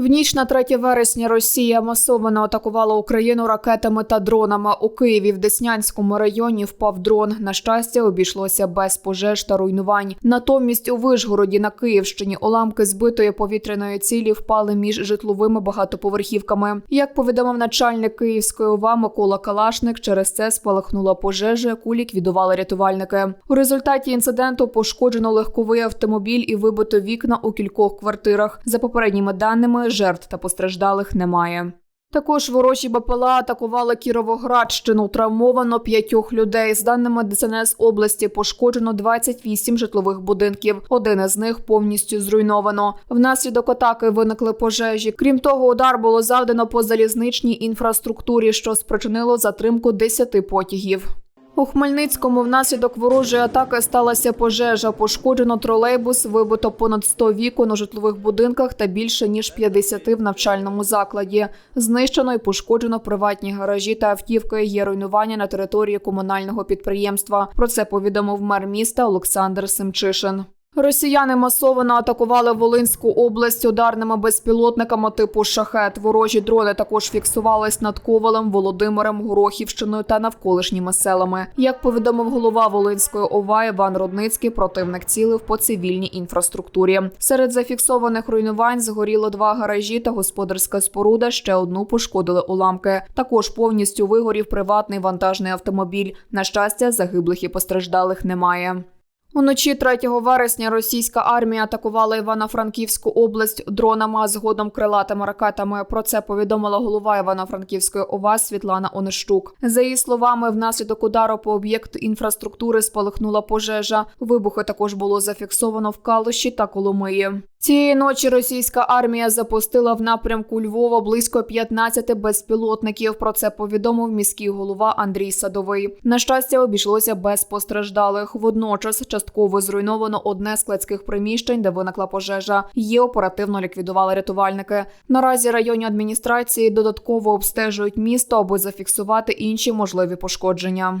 В ніч на 3 вересня Росія масово атакувала Україну ракетами та дронами. У Києві в Деснянському районі впав дрон. На щастя, обійшлося без пожеж та руйнувань. Натомість у Вишгороді на Київщині уламки збитої повітряної цілі впали між житловими багатоповерхівками. Як повідомив начальник Київської ОВА Микола Калашник, через це спалахнула пожежа, яку ліквідували рятувальники. У результаті інциденту пошкоджено легковий автомобіль і вибито вікна у кількох квартирах. За попередніми даними, жертв та постраждалих немає. Також ворожі БПЛА атакували Кіровоградщину. Травмовано п'ятьох людей. З даними ДСНС області пошкоджено 28 житлових будинків. Один із них повністю зруйновано. Внаслідок атаки виникли пожежі. Крім того, удар було завдано по залізничній інфраструктурі, що спричинило затримку 10 потягів. У Хмельницькому внаслідок ворожої атаки сталася пожежа. Пошкоджено тролейбус, вибито понад 100 вікон у житлових будинках та більше ніж 50 в навчальному закладі. Знищено і пошкоджено приватні гаражі та автівки. Є руйнування на території комунального підприємства. Про це повідомив мер міста Олександр Семчишин. Росіяни масово атакували Волинську область ударними безпілотниками типу шахет. Ворожі дрони також фіксувались над Ковалем, Володимиром, Горохівщиною та навколишніми селами. Як повідомив голова Волинської ОВА Іван Рудницький, противник цілив по цивільній інфраструктурі. Серед зафіксованих руйнувань згоріло два гаражі та господарська споруда. Ще одну пошкодили уламки. Також повністю вигорів приватний вантажний автомобіль. На щастя, загиблих і постраждалих немає. Уночі 3 вересня російська армія атакувала Івано-Франківську область дронами, а згодом крилатими ракетами. Про це повідомила голова Івано-Франківської ОВА Світлана Онищук. За її словами, внаслідок удару по об'єкту інфраструктури спалахнула пожежа. Вибухи також було зафіксовано в Калуші та Коломиї. Цієї ночі російська армія запустила в напрямку Львова близько 15 безпілотників. Про це повідомив міський голова Андрій Садовий. На щастя, обійшлося без постраждалих. Водночас частково зруйновано одне з складських приміщень, де виникла пожежа. Її оперативно ліквідували рятувальники. Наразі районні адміністрації додатково обстежують місто, аби зафіксувати інші можливі пошкодження.